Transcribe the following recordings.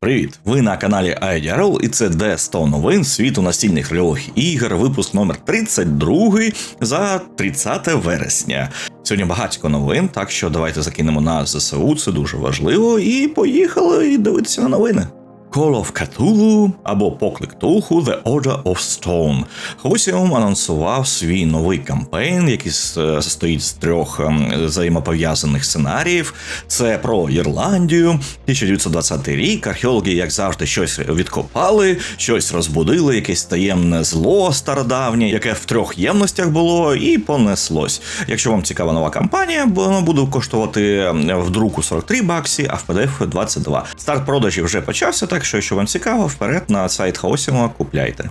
Привіт! Ви на каналі IDRL і це де 100 новин світу настільних рольових ігор, випуск номер 32 за 30 вересня. Сьогодні багатько новин, так що давайте закинемо на ЗСУ, це дуже важливо, і поїхали дивитися на новини. Call of Cthulhu або Поклик Духу The Order of Stone. Хосіум анонсував свій новий кампейн, який состоїть з трьох ем, взаємопов'язаних сценаріїв. Це про Ірландію, 1920 рік. Археологи, як завжди, щось відкопали, щось розбудили, якесь таємне зло стародавнє, яке в трьох ємностях було, і понеслось. Якщо вам цікава нова кампанія, вона буде коштувати ем, в друку 43 баксі, а в PDF 22. Старт продажів вже почався, так що, якщо вам цікаво, вперед на сайт Хаосіма купляйте.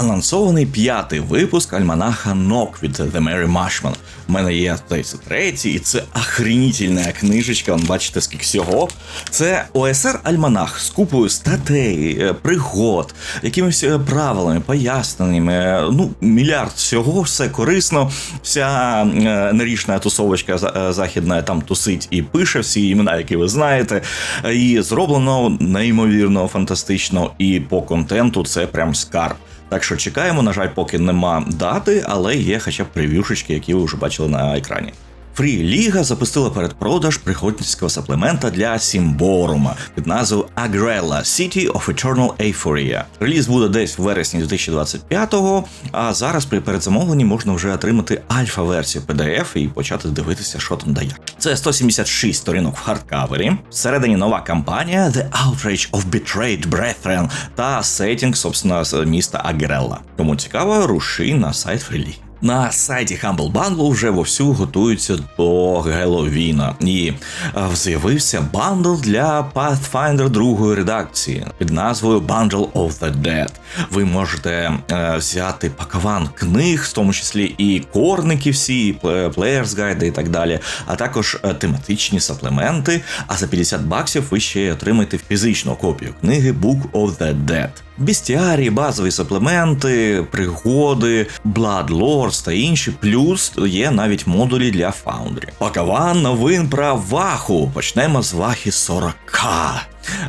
Анонсований п'ятий випуск альманаха Нок від The Mary Marshman. У мене є здається, третій, і це охренітельна книжечка. Вон, бачите, скільки всього. Це ОСР Альманах з купою статей, е, пригод, якимись е, правилами, поясненнями. Ну, мільярд всього, все корисно. Вся е, нерішна тусовочка західна там тусить і пише всі імена, які ви знаєте. І зроблено неймовірно фантастично. І по контенту це прям скарб. Так що чекаємо, на жаль, поки нема дати, але є хоча б прев'юшечки, які ви вже бачили на екрані. Фрі Ліга запустила передпродаж пригодницького саплемента для Сімборума під назвою Agrella City of Eternal Euphoria. Реліз буде десь в вересні 2025-го, а зараз при передзамовленні можна вже отримати альфа-версію PDF і почати дивитися, що там дає. Це 176 сторінок в хардкавері. Всередині нова кампанія The Outrage of Betrayed Brethren та сеттінг, собственно, міста Агрелла. Кому цікаво, руши на сайт Фрілі. На сайті Humble Bundle вже вовсю готуються до Геловіна, і е, з'явився бандл для Pathfinder другої редакції під назвою Bundle of the Dead. Ви можете е, взяти пакаван книг, в тому числі і корники всі, і пле- Player's Guide і так далі, а також е, тематичні саплементи. А за 50 баксів ви ще отримаєте фізичну копію книги Book of the Dead. Бістіарі, базові саплементи, пригоди, Bloodlords та інші. Плюс є навіть модулі для фаундрі. Пакаван новин про Ваху. Почнемо з Вахи 40.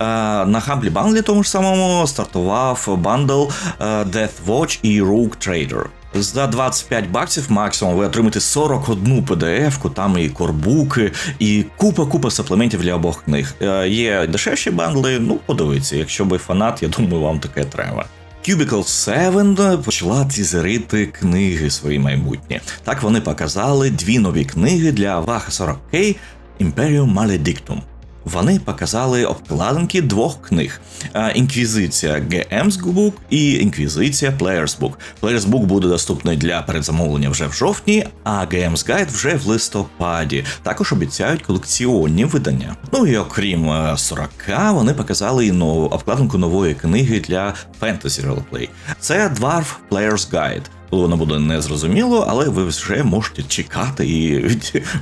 Е, На Хамблі Бандлі тому ж самому стартував бандл е, Death Watch і Rogue Trader. За 25 баксів максимум ви отримаєте 41 PDF-ку, там і корбуки, і купа-купа саплементів для обох книг. Е, Є дешевші бандли, ну подивіться, якщо ви фанат, я думаю, вам таке треба. Cubicle 7 почала тізерити книги свої майбутні. Так вони показали дві нові книги для Vaha 40K Imperium Maledictum. Вони показали обкладинки двох книг: Е, Інквізиція GM's Book і Інквізиція Player's Book. Player's Book буде доступний для передзамовлення вже в жовтні, а GM's Guide вже в листопаді. Також обіцяють колекціонні видання. Ну і окрім е, 40, вони показали і нову обкладинку нової книги для Fantasy Roleplay. Це Dwarf Player's Guide. Коли воно буде незрозуміло, але ви вже можете чекати і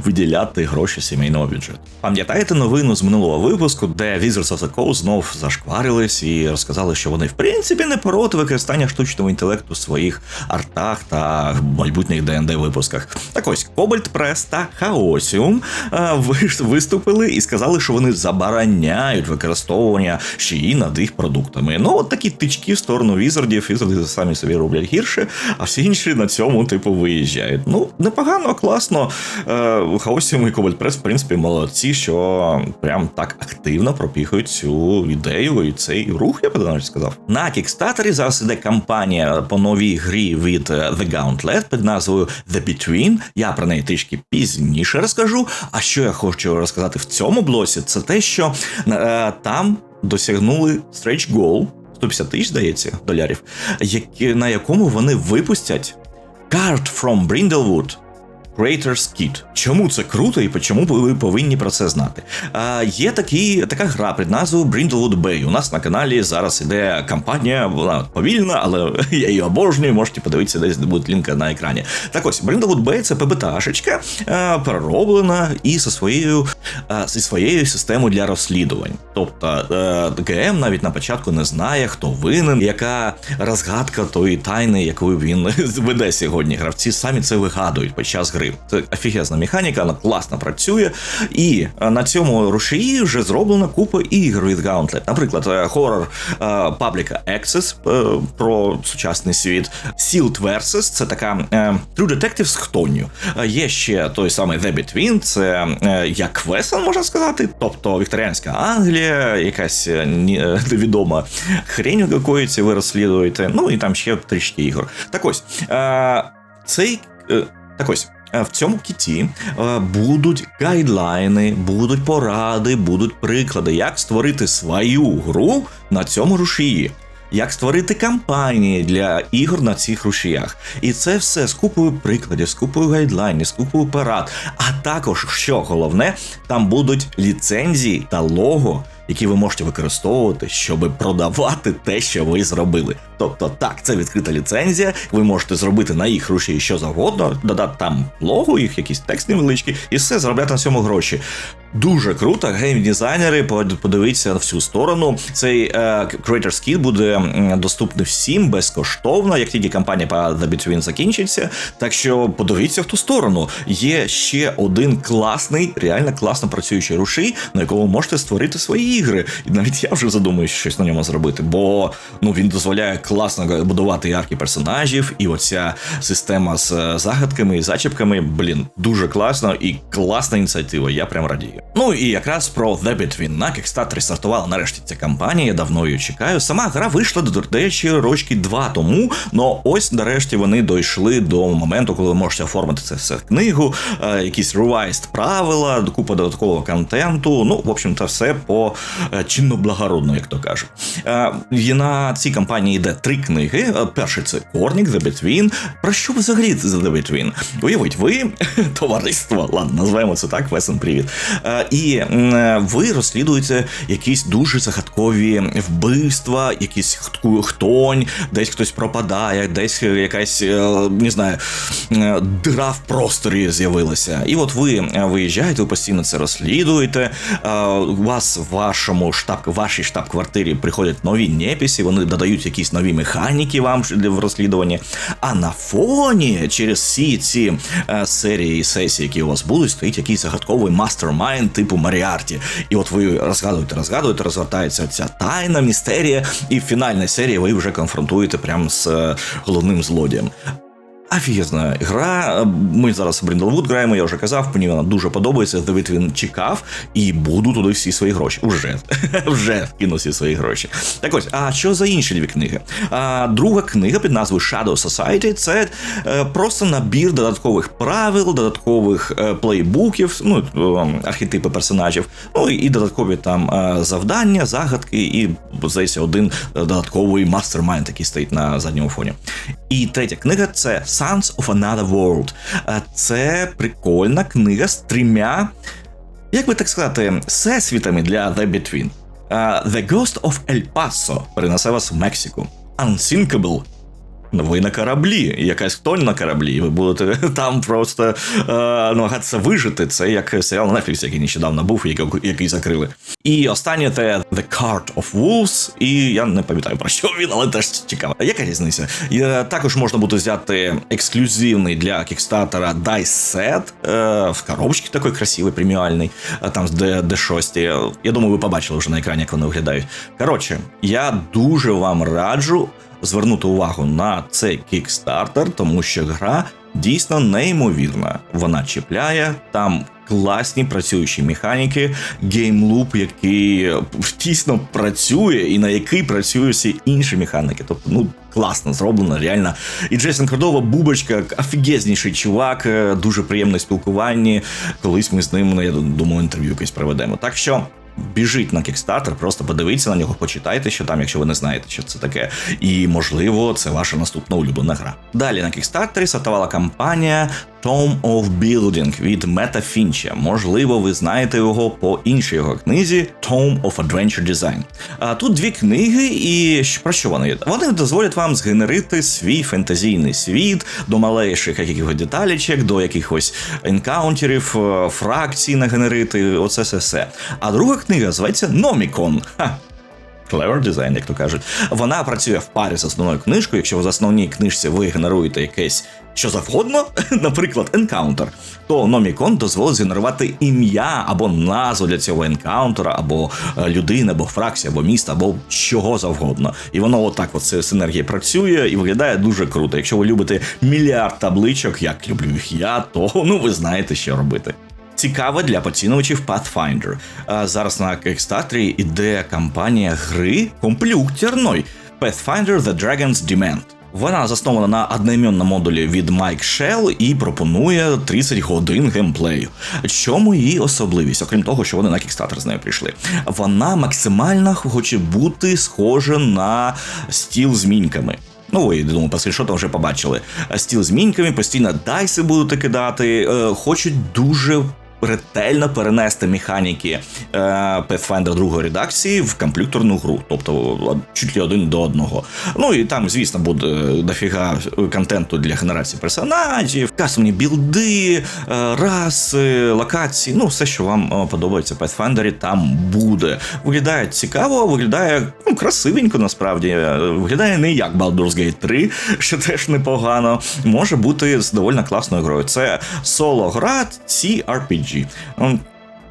виділяти гроші сімейного бюджету. Пам'ятаєте новину з минулого випуску, де Wizards of the Coast знов зашкварились і розказали, що вони в принципі не проти використання штучного інтелекту в своїх артах та майбутніх ДНД випусках. Так ось Cobalt Press та Chaosium е, виступили і сказали, що вони забороняють використовування щії над їх продуктами. Ну, от такі тички в сторону візардів, візарди самі собі роблять гірше, а всі інші на цьому, типу, виїжджають. Ну, непогано, класно. Е, Хаосіум і Cobalt в принципі, молодці, що прям так активно пропіхують цю ідею і цей рух, я б навіть сказав. На кікстатері зараз іде кампанія по новій грі від е, The Gauntlet під назвою The Between. Я про неї трішки пізніше розкажу. А що я хочу розказати в цьому блоці, це те, що е, там досягнули stretch goal 150 тисяч, здається, долярів, які, на якому вони випустять Card from Brindlewood Creator's Kit. Чому це круто і чому ви повинні про це знати? А, є такі, така гра під назвою Brindlewood Bay. У нас на каналі зараз іде кампанія, вона повільна, але я її обожнюю. Можете подивитися, десь буде лінка на екрані. Так ось Brindlewood Bay це ПБТашечка, е, перероблена і зі своєю, е, зі своєю системою для розслідувань. Тобто е, ГМ навіть на початку не знає, хто винен, яка розгадка тої тайни, яку він веде сьогодні. Гравці самі це вигадують під час гри. Гри. Це офігезна механіка, вона класно працює. І е, на цьому рушії вже зроблена купа ігор від Gauntlet. Наприклад, е, хорор е, Public Access е, про сучасний світ, Sealed Versus, це така е, True Detective з хтонню. Е, Є ще той самий The Between, це е, як Весен, можна сказати, тобто вікторіанська Англія, якась е, е, невідома хрень, якої ви розслідуєте. Ну і там ще трішки ігор. Так ось, е, цей. е, Так ось. Е, В цьому кіті е, будуть гайдлайни, будуть поради, будуть приклади, як створити свою гру на цьому рушії. Як створити кампанії для ігор на цих рушіях. І це все з купою прикладів, з купою гайдлайнів, з купою парад. А також, що головне, там будуть ліцензії та лого, які ви можете використовувати, щоб продавати те, що ви зробили. Тобто, так, це відкрита ліцензія, ви можете зробити на їх рушії що завгодно, додати там лого, їх якісь текст невеличкий, і все заробляти на цьому гроші. Дуже круто, гейм-дизайнери, подивіться на всю сторону. Цей е, Creator Kit буде доступний всім безкоштовно, як тільки кампанія по The Between закінчиться. Так що подивіться в ту сторону. Є ще один класний, реально класно працюючий рушій, на якому можете створити свої ігри. І навіть я вже задумуюсь щось на ньому зробити, бо ну він дозволяє класно будувати яркі персонажів, і оця система з е, загадками і зачіпками, блін, дуже класно і класна ініціатива. Я прям радію. Ну і якраз про The Between на Kickstarter стартувала нарешті ця кампанія. Я давно її чекаю. Сама гра вийшла до речі, рочки два тому. Но ось нарешті вони дійшли до моменту, коли ви можете оформити це все книгу, е, якісь revised правила, купа додаткового контенту. Ну, в общем-то, все по е, чинно благородно, як то кажуть. І на цій кампанії йде три книги. Е, Перший це Корнік, The Between. Про що взагалі The Between? Уявіть, ви товариство, ладно, називаємо це так, Весен, привіт. Е, І е, ви розслідуєте якісь дуже загадкові вбивства, якісь хтонь, десь хтось пропадає, десь якась, не знаю, дира в просторі з'явилася. І от ви виїжджаєте, ви постійно це розслідуєте. У вас в вашому штаб, вашій штаб-квартирі приходять нові неписи, вони додають якісь нові механіки вам в розслідуванні. А на фоні через всі ці е, серії і сесії, які у вас будуть, стоїть якийсь загадковий мастер-майнд типу Маріарті. І от ви розгадуєте, розгадуєте, розгортається ця тайна містерія, і в фінальній серії ви вже конфронтуєте прямо з е, головним злодієм. Офігезна гра. Ми зараз в Бріндалвуд граємо, я вже казав, мені вона дуже подобається. The Within чекав і буду туди всі свої гроші. Уже вже кину всі свої гроші. Так ось, а що за інші дві книги? А, друга книга під назвою Shadow Society це е, просто набір додаткових правил, додаткових е, плейбуків, ну е, архетипи персонажів, ну і додаткові там е, завдання, загадки, і здається, один додатковий мастермайнд, який стоїть на задньому фоні. І третя книга це Sons of Another World. Е, Це прикольна книга з трьома, як би так сказати, всесвітами для The Between. Е, The Ghost of El Paso перенесе вас в Мексику. Unsinkable ви на кораблі, якась хтонь на кораблі, і ви будете там просто е, намагатися вижити. Це як серіал на Netflix, який нещодавно був, який, який закрили. І останнє це The Card of Wolves, і я не пам'ятаю про що він, але теж цікаво. Яка різниця? Е, також можна буде взяти ексклюзивний для кікстартера Dice Set е, в коробочці такий красивий, преміальний, е, там з D- D6. Я думаю, ви побачили вже на екрані, як вони виглядають. Коротше, я дуже вам раджу звернути увагу на цей кікстартер, тому що гра дійсно неймовірна. Вона чіпляє там. Класні працюючі механіки, геймлуп, який дійсно працює, і на який працюють всі інші механіки. Тобто, ну класно зроблено, реально. І Джейсон Кордова, бубочка, офігезніший чувак, е, дуже приємне спілкування. Колись ми з ним, ну, я думаю, інтерв'ю якесь проведемо. Так що біжіть на Kickstarter, просто подивіться на нього, почитайте, що там, якщо ви не знаєте, що це таке. І можливо, це ваша наступна улюблена гра. Далі на Kickstarter стартувала кампанія Tome of Building від Мета Фінча. Можливо, ви знаєте його по іншій його книзі Tome of Adventure Design. А тут дві книги, і про що вони? Вони дозволять вам згенерити свій фентезійний світ до малейших якихось деталічок, до якихось енкаунтерів, е, фракцій нагенерити. Оце все все. А друга книга зветься Номікон. Ха. Clever design, як то кажуть. Вона працює в парі з основною книжкою. Якщо в основній книжці ви генеруєте якесь що завгодно, наприклад, енкаунтер, то Номікон дозволить згенерувати ім'я або назву для цього енкаунтера, або е, людини, або фракції, або міста, або чого завгодно. І воно отак, от синергія працює і виглядає дуже круто. Якщо ви любите мільярд табличок, як люблю їх я, то ну ви знаєте, що робити. Цікаве для поцінувачів Pathfinder. А зараз на Kickstarter іде кампанія гри комп'ютерної Pathfinder The Dragon's Demand. Вона заснована на одноіменному модулі від Mike Shell і пропонує 30 годин геймплею. Чому її особливість, окрім того, що вони на Kickstarter з нею прийшли? Вона максимально хоче бути схожа на стіл з міньками. Ну, ви думаю, по скріншотам вже побачили. Стіл з міньками, постійно дайси будуть кидати, е, хочуть дуже ретельно перенести механіки е, Pathfinder другої редакції в комп'ютерну гру, тобто чуть ли один до одного. Ну і там, звісно, буде дофіга контенту для генерації персонажів, кастомні білди, е, раси, локації. Ну, все, що вам е, подобається в Pathfinder, там буде. Виглядає цікаво, виглядає ну, красивенько, насправді. Виглядає не як Baldur's Gate 3, що теж непогано. Може бути з доволі класною грою. Це соло-гра CRPG. RPG.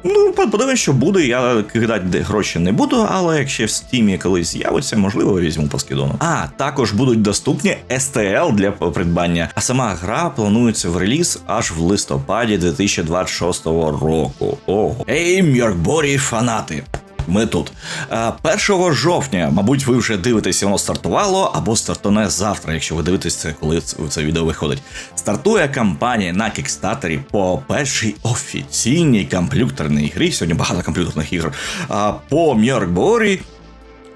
Ну, подивимось, що буде. Я кидати гроші не буду, але якщо в стімі колись з'явиться, можливо, візьму по скидону. А також будуть доступні STL для придбання. А сама гра планується в реліз аж в листопаді 2026 року. Ого. Ей, Мьоркборі фанати! Ми тут 1 жовтня, мабуть, ви вже дивитеся, воно стартувало або стартуне завтра, якщо ви дивитесь це, коли це відео виходить. Стартує кампанія на кікстатері по першій офіційній комп'ютерній грі. Сьогодні багато комп'ютерних ігор. По Мьоркборі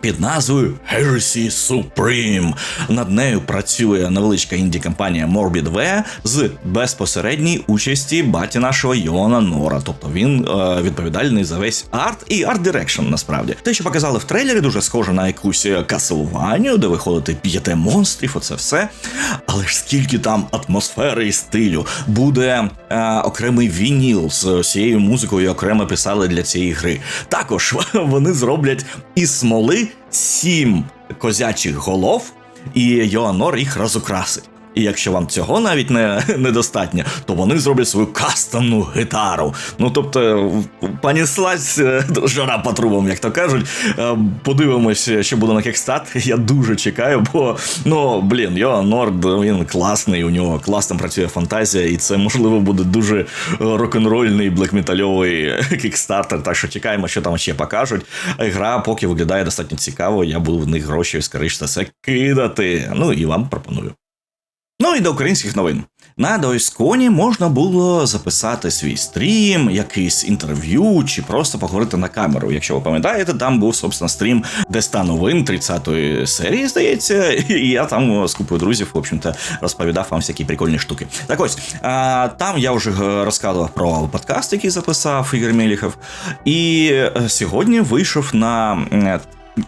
під назвою Heresy Supreme. Над нею працює невеличка інді компанія Morbid V з безпосередній участі баті нашого Йона Нора. Тобто він е, відповідальний за весь арт і арт-дирекшн, насправді. Те, що показали в трейлері, дуже схоже на якусь Каселванію, де виходите п'яте монстрів, оце все. Але ж скільки там атмосфери і стилю, буде е, окремий вініл з цією музикою, окремо писали для цієї гри. Також вони зроблять із смоли сім козячих голов, і Йоанор їх розукрасить. І якщо вам цього навіть не недостатньо, то вони зроблять свою кастомну гітару. Ну тобто, поніслась е, жара по трубам, як то кажуть. Е, подивимося, що буде на кекстат. Я дуже чекаю, бо ну блін, його Норд він класний. У нього класно працює фантазія, і це можливо буде дуже рок-н-рольний блекметальовий кікстартер. Так що чекаємо, що там ще покажуть. Гра поки виглядає достатньо цікаво. Я буду в них гроші скоріше все кидати. Ну і вам пропоную. Ну і до українських новин. На Дойсконі можна було записати свій стрім, якийсь інтерв'ю чи просто поговорити на камеру. Якщо ви пам'ятаєте, там був собственно стрім Деста новин 30-ї серії, здається, і я там з купою друзів, в общем-то, розповідав вам всякі прикольні штуки. Так ось там я вже розказував про подкаст, який записав Ігор Меліхов. І е, сьогодні вийшов на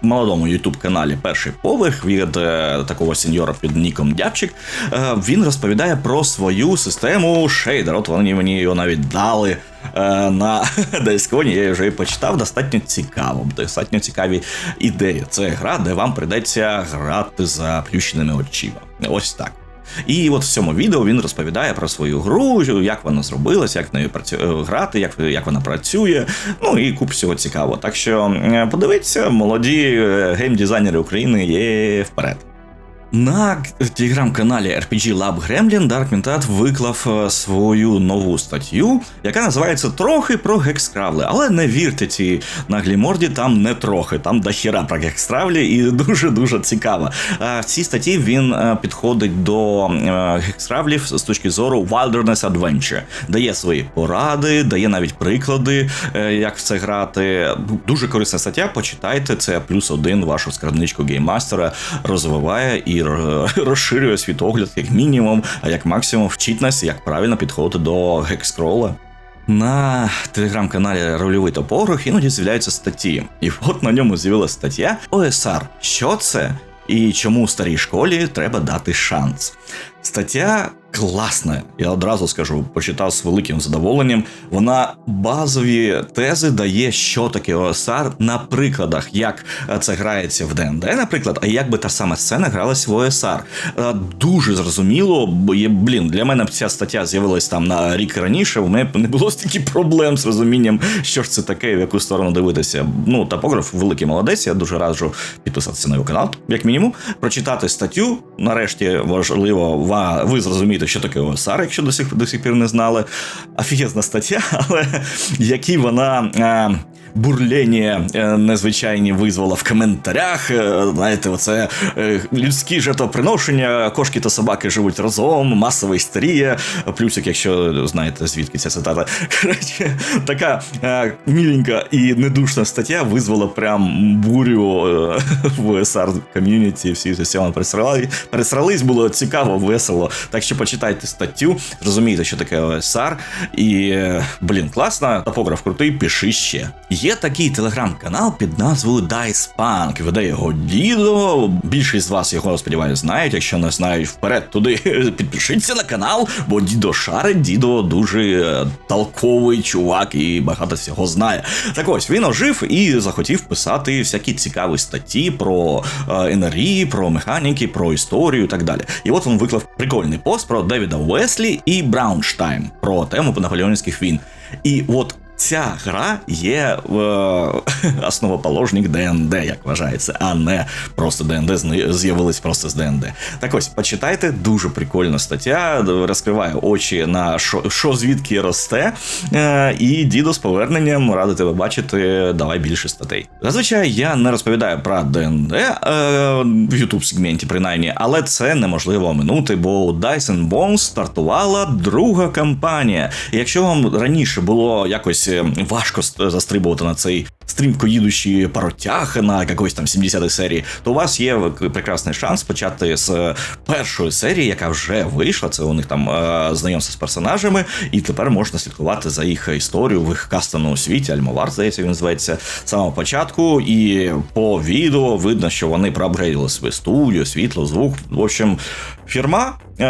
молодому ютуб-каналі Перший поверх від е, такого сеньора під Ніком Дябчик. Е, він розповідає про свою систему шейдер. От вони мені його навіть дали. Е, на Дайсконі я вже і почитав достатньо цікаво, достатньо цікаві ідеї. Це гра, де вам придеться грати за плющеними очима. Ось так. І от в цьому відео він розповідає про свою гру, як вона зробилась, як нею працю... Е, грати, як як вона працює. Ну і куп всього цікаво. Так що подивіться, молоді е, геймдизайнери України є вперед. На телеграм-каналі RPG Lab Gremlin Dark Mentat виклав е, свою нову статтю, яка називається Трохи про гекскравли. Але не вірте цій наглій морді, там не трохи, там дохіра про гекскравлі і дуже-дуже цікаво. В цій статті він е, підходить до е, гекскравлів з точки зору Wilderness Adventure, дає свої поради, дає навіть приклади, як в це грати. Дуже корисна стаття. Почитайте це плюс один вашу скарбничку гейммастера розвиває і розширює світогляд, як мінімум, а як максимум вчить нас, як правильно підходити до гекскрола. На телеграм-каналі Рольовий топограф іноді з'являються статті. І от на ньому з'явилася стаття ОСР. Що це? І чому старій школі треба дати шанс? Стаття класна. Я одразу скажу, почитав з великим задоволенням. Вона базові тези дає, що таке ОСР на прикладах, як це грається в ДНД, наприклад, а як би та сама сцена гралась в ОСР. Е, Дуже зрозуміло, бо є блін, для мене ця стаття з'явилась там на рік раніше. У мене не було стільки проблем з розумінням, що ж це таке, в яку сторону дивитися. Ну, топограф великий молодець. Я дуже раджу підписатися на його канал, як мінімум, прочитати статтю. Нарешті важливо, ви зрозумієте, що таке ОСР, якщо до сих до сих пір не знали. Офігезна стаття, але які вона. Е, бурлення е, незвичайні визвала в коментарях. Е, знаєте, оце людські жертвоприношення, кошки та собаки живуть разом, масова істерія. Плюсик, якщо знаєте, звідки ця цитата. Коротше, така міленька і недушна стаття визвала прям бурю в СР ком'юніті. Всі пересрали. пересрались, було цікаво, весело. Так що почитайте статтю, зрозумієте, що таке ОСР. І, блін, класно, топограф крутий, пиши ще. Є такий телеграм-канал під назвою Dice Punk. Веде його дідо. Більшість з вас його сподіваюся знають. Якщо не знають вперед туди, підпишіться на канал, бо дідо шарить, дідо дуже е, толковий чувак і багато всього знає. Так ось він ожив і захотів писати всякі цікаві статті про е, НРІ, про механіки, про історію і так далі. І от він виклав прикольний пост про Девіда Уеслі і Браунштайн про тему наполеонських війн. І от ця гра є е, основоположник ДНД, як вважається, а не просто ДНД з'явились просто з ДНД. Так ось, почитайте, дуже прикольна стаття, розкриває очі на що, що звідки росте. Е, і дідо з поверненням ради тебе бачити, давай більше статей. Зазвичай я не розповідаю про ДНД е, в youtube сегменті, принаймні, але це неможливо оминути, бо у Dyson Bones стартувала друга кампанія. Якщо вам раніше було якось важко застрибувати на цей стрімко їдущий паротяг на якоїсь там 70-ї серії, то у вас є прекрасний шанс почати з першої серії, яка вже вийшла. Це у них там е, знайомство з персонажами, і тепер можна слідкувати за їх історію в їх кастаному світі. Альмовар, здається, він зветься самого початку. І по відео видно, що вони проапгрейдили свою студію, світло, звук. В общем, фірма. Е,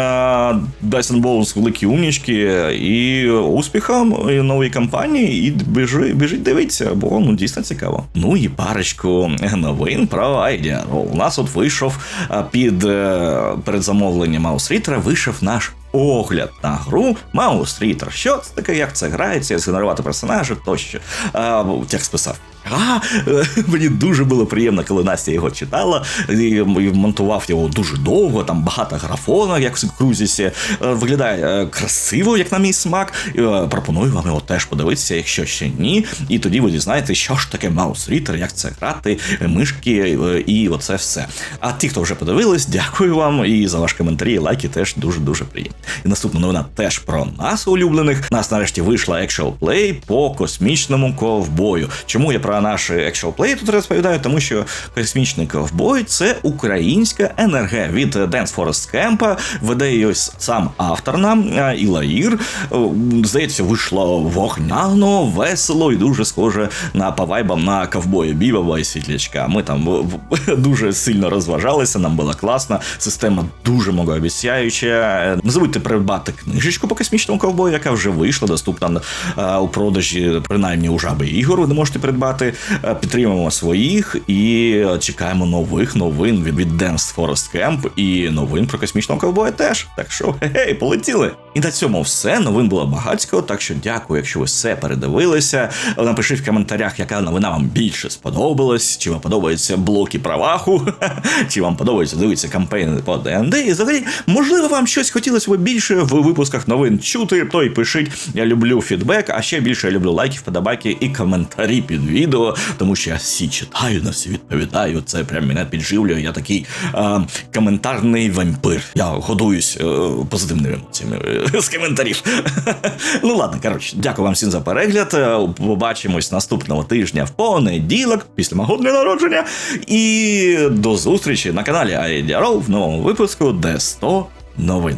Dyson Bones великі умнічки і успіхом і нової кампанії, і біжи, біжить дивитися, бо ну дійсно цікаво. Ну і парочку новин про Idea У нас от вийшов е, під е, передзамовленням Маусрітера, вийшов наш огляд на гру Маус Рітер. Що це таке, як це грається, згенерувати персонажа тощо. А, Текст писав. А, Мені дуже було приємно, коли Настя його читала, і монтував його дуже довго, там багато графона, як в Крузісі. Е, виглядає е, красиво, як на мій смак. Е, пропоную вам його теж подивитися, якщо ще ні. І тоді ви дізнаєте, що ж таке Маус Рітер, як це грати, мишки і оце все. А ті, хто вже подивились, дякую вам і за ваш коментарі, і лайки теж дуже-дуже приємні. І наступна новина теж про нас улюблених. Нас нарешті вийшла Actual Play по космічному ковбою. Чому я про наш Actual Play тут розповідаю? Тому що космічний ковбой це українська НРГ від Dance Forest Camp. Веде її ось сам автор нам Ілаїр. Здається, вийшло вогняно, весело і дуже схоже на по вайбам на ковбоя Бібова і світлячка. Ми там дуже сильно розважалися, нам було класно. Система дуже многообіцяюча. Не забудьте придбати книжечку по космічному ковбою, яка вже вийшла, доступна е, у продажі, принаймні у жаби ігор. Ви не можете придбати. Е, підтримуємо своїх і чекаємо нових новин від, від Dance Forest Camp і новин про космічного ковбоя теж. Так що гей, полетіли. І на цьому все. Новин було багатько. Так що дякую, якщо ви все передивилися. Напишіть в коментарях, яка новина вам більше сподобалась, чи вам подобаються блоки праваху, чи вам подобається дивитися кампейни по ДНД. І взагалі, можливо, вам щось хотілося б більше в випусках новин чути, то й пишіть. Я люблю фідбек, а ще більше я люблю лайки, вподобайки і коментарі під відео, тому що я всі читаю, на всі відповідаю. Це прям мене підживлює. Я такий а, коментарний вампир. Я годуюсь а, е, позитивними емоціями з коментарів. ну ладно, коротше, дякую вам всім за перегляд. Е, побачимось наступного тижня в понеділок, після мого дня народження. І до зустрічі на каналі Айдіарол в новому випуску, де 100 новин.